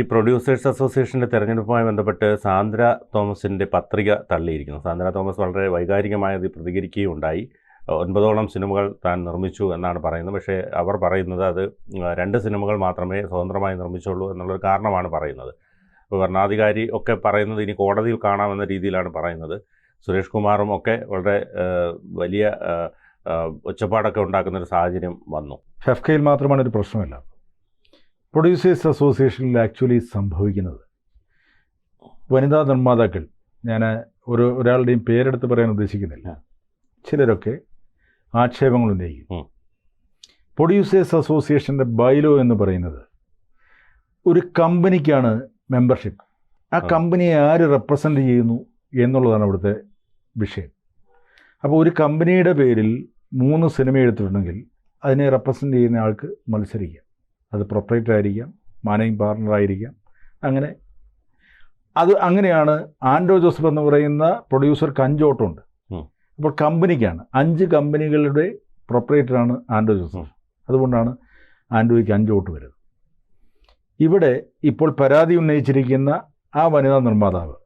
ഈ പ്രൊഡ്യൂസേഴ്സ് അസോസിയേഷന്റെ തെരഞ്ഞെടുപ്പുമായി ബന്ധപ്പെട്ട് സാന്ദ്ര തോമസിന്റെ പത്രിക തള്ളിയിരിക്കുന്നു. സാന്ദ്ര തോമസ് വളരെ വൈകാരികമായത് പ്രതികരിക്കുകയുണ്ടായി. ഒൻപതോളം സിനിമകൾ താൻ നിർമ്മിച്ചു എന്നാണ് പറയുന്നത്. പക്ഷേ അവർ പറയുന്നത് അത് രണ്ട് സിനിമകൾ മാത്രമേ സ്വതന്ത്രമായി നിർമ്മിച്ചുള്ളൂ എന്നുള്ളൊരു കാരണമാണ് പറയുന്നത്. ഭരണാധികാരി ഒക്കെ പറയുന്നത് ഇനി കോടതിയിൽ കാണാമെന്ന രീതിയിലാണ് പറയുന്നത്. സുരേഷ് കുമാറും ഒക്കെ വളരെ വലിയ ഒച്ചപ്പാടൊക്കെ ഉണ്ടാക്കുന്ന ഒരു സാഹചര്യം വന്നു. ഫെഫ്കയിൽ മാത്രമാണ് ഒരു പ്രശ്നമല്ല. പ്രൊഡ്യൂസേഴ്സ് അസോസിയേഷനിൽ ആക്ച്വലി സംഭവിക്കുന്നത്. വനിതാ നിർമ്മാതാക്കൾ ഞാൻ ഒരു ഒരാളുടെയും പേരെടുത്ത് പറയാൻ ഉദ്ദേശിക്കുന്നില്ല. ചിലരൊക്കെ ആക്ഷേപങ്ങൾ ഉന്നയിക്കും. പ്രൊഡ്യൂസേഴ്സ് അസോസിയേഷന്റെ ബൈലോ എന്ന് പറയുന്നത് ഒരു കമ്പനിക്കാണ് മെമ്പർഷിപ്പ് ആ. കമ്പനിയെ ആര് റെപ്രസെന്റ് ചെയ്യുന്നു എന്നുള്ളതാണ് അവിടുത്തെ വിഷയം. അപ്പോൾ ഒരു കമ്പനിയുടെ പേരിൽ മൂന്ന് സിനിമ എടുത്തിട്ടുണ്ടെങ്കിൽ അതിനെ റെപ്രസെന്റ് ചെയ്യുന്ന ആൾക്ക് മത്സരിക്കാം. അത് പ്രൊപ്പറേറ്റർ ആയിരിക്കാം മാനേജിങ് പാർട്ണർ ആയിരിക്കാം. അങ്ങനെ അത് അങ്ങനെയാണ് ആൻഡോ ജോസഫ് എന്ന് പറയുന്ന പ്രൊഡ്യൂസർക്ക് അഞ്ച് ഓട്ടമുണ്ട് ഉം. അപ്പോൾ കമ്പനിക്കാണ് അഞ്ച് കമ്പനികളുടെ പ്രൊപ്പറേറ്ററാണ് ആൻഡോ ജോസഫ്. അതുകൊണ്ടാണ് ആൻഡോയ്ക്ക് അഞ്ച് ഓട്ട് വരുന്നത്. ഇവിടെ ഇപ്പോൾ പരാതി ഉന്നയിച്ചിരിക്കുന്ന ആ വനിതാ നിർമ്മാതാവ്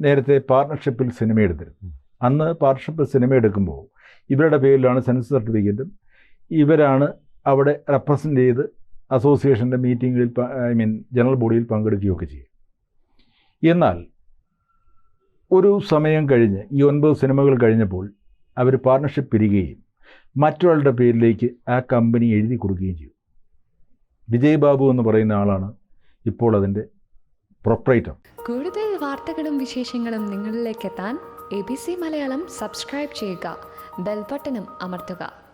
നേരത്തെ പാർട്ണർഷിപ്പിൽ സിനിമ എടുത്തിരുന്നു. അന്ന് പാർട്ണർഷിപ്പിൽ സിനിമ എടുക്കുമ്പോൾ ഇവരുടെ പേരിലാണ് സെൻസസ് സർട്ടിഫിക്കറ്റും ഇവരാണ് അവിടെ റെപ്രസെന്റ് ചെയ്ത് അസോസിയേഷന്റെ മീറ്റിങ്ങുകളിൽ ഐ മീൻ ജനറൽ ബോഡിയിൽ പങ്കെടുക്കുകയൊക്കെ ചെയ്യും. എന്നാൽ ഒരു സമയം കഴിഞ്ഞ് ഈ ഒൻപത് സിനിമകൾ കഴിഞ്ഞപ്പോൾ അവർ പാർട്ണർഷിപ്പ് പിരികുകയും മറ്റൊരാളുടെ പേരിലേക്ക് ആ കമ്പനി എഴുതി കൊടുക്കുകയും ചെയ്തു വിജയ് ബാബു എന്ന് പറയുന്ന ആളാണ് ഇപ്പോൾ അതിന്റെ പ്രൊപ്പറേറ്റർ കൂടുതൽ വാർത്തകളും വിശേഷങ്ങളും നിങ്ങളിലേക്ക് എത്താൻ A B C Malayalam subscribe ചെയ്യുക. ബെൽബട്ടനും അമർത്തുക.